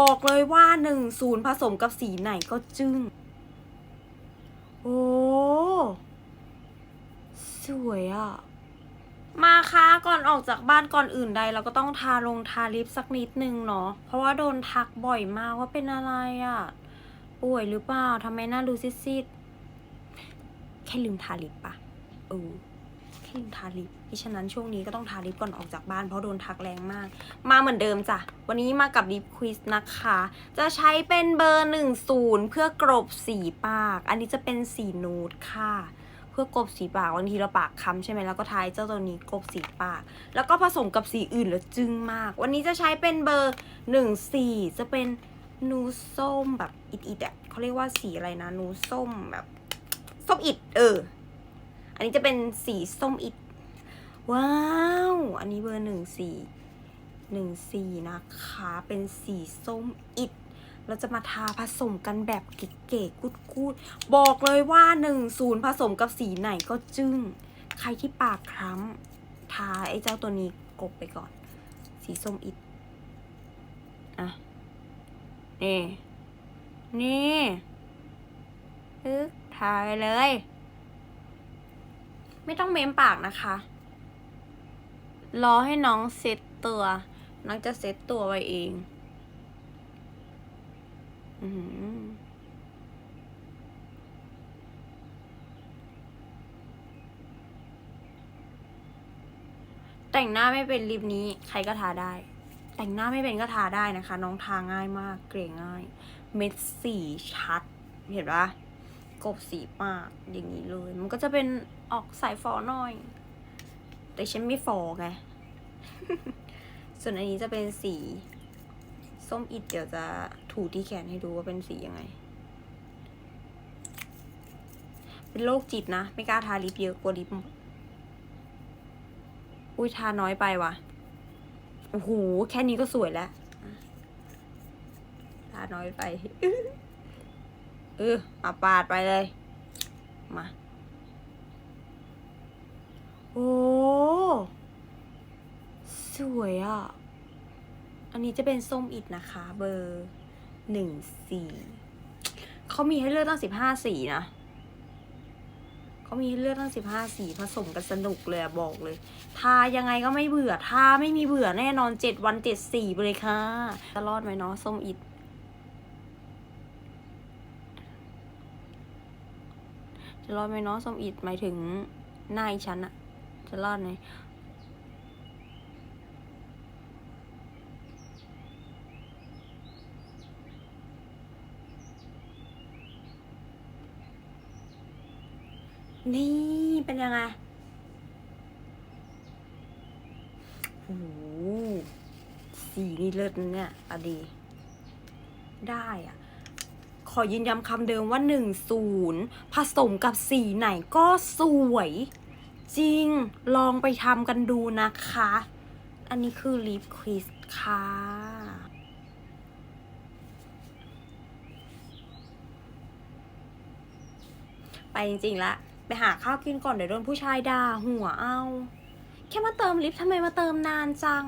บอกเลยว่าหนึ่งศูนย์ผสมกับสีไหนก็จึ้ง โอ้ สวยอะ่ะ มาคะก่อนออกจากบ้านก่อนอื่นใด เราก็ต้องทาลงทาลิปสักนิดนึงเนาะ เพราะว่าโดนทักบ่อยมากว่าเป็นอะไรอะ่ะ ป่วยหรือเปล่าทำไมหน้าดูซีดๆ แค่ลืมทาลิปปะเออ แค่ลืมทาลิปดิฉะนั้นช่วงนี้ก็ต้องทาลิปก่อนออกจากบ้านเพราะโดนทักแรงมาก มาเหมือนเดิมจ้ะ วันนี้มากับลิปควิสนะคะ จะใช้เป็นเบอร์หนึ่งศูนย์เพื่อกรบสีปาก อันนี้จะเป็นสีนูดค่ะ เพื่อกบสีปากบางทีเราปากค้ำใช่ไหมแล้วก็ทายเจ้าตัวนี้กบสีปาก แล้วก็ผสมกับสีอื่นแล้วจึ้งมาก วันนี้จะใช้เป็นเบอร์หนึ่งสี่จะเป็นนูดส้มแบบอิดอิดๆอะเขาเรียกว่าสีอะไรนะนูดส้มแบบส้มอิดเออ นนี้จะเป็นสีส้มอิดว้าว อันนี้เบอร์หนึ่งสี่หนึ่งสี่นะคะ เป็นสีส้มอิดเราจะมาทาผสมกันแบบเก๋ๆกูดๆ บอกเลยว่าหนึ่งศูนย์ผสมกับสีไหนก็จึ้ง ใครที่ปากคล้ำทาไอ้เจ้าตัวนี้กบไปก่อน สีส้มอิดอะ นี่ นี่ทาไปเลย ไม่ต้องเม้มปากนะคะ รอให้น้องเซ็ตตัว น้องจะเซ็ตตัวไว้เองอือหือแต่งหน้าไม่เป็นลิปนี้ใครก็ทาได้ แต่งหน้าไม่เป็นก็ทาได้นะคะ น้องทาง่ายมาก เกลี่ยง่าย เม็ดสีชัด เห็นปะ กบสีปากอย่างนี้เลย มันก็จะเป็นออกสายฟอหน่อย แต่ฉันไม่ฟอไง ส่วนอันนี้จะเป็นสี ส้มอิดเดี๋ยวจะถูที่แขนให้ดูว่าเป็นสียังไง เป็นโรคจิตนะ ไม่กล้าทาลิปเยอะกลัวลิปหมดอุ้ยทาน้อยไปว่ะ โอ้โห แค่นี้ก็สวยแล้ว ทาน้อยไป ออเอาปาดไปเลย มา โอ้ สวยอะ อันนี้จะเป็นส้มอิดนะคะ เบอร์หนึ่งสี่เขามีให้เลือกตั้งสิบห้าสีนะเขามีให้เลือกตั้งสิบห้าสีผสมกันสนุกเลยอะบอกเลย ทายังไงก็ไม่เบื่อ ทาไม่มีเบื่อแน่นอนเจ็ดวันเจ็ดสีไปเลยค่ะ จะรอดไหมเนาะส้มอิด จะรอดไหมเนาะส้มอิดหมายถึงหน้าอีฉันอะจะรอดไหมนี่เป็นยังไงโอ้โหสีนี่เลิศเนี่ยอดี ได้อะ ขอยืนย้ำคำเดิมว่าหนึ่งศูนย์ผสมกับสีไหนก็สวย จริงลองไปทำกันดูนะคะ อันนี้คือลิปควิสค่ะไปจริงๆละ ไปหาข้าวกินก่อนเดี๋ยวโดนผู้ชายด่าหัวเอา แค่มาเติมลิฟทำไมมาเติมนานจัง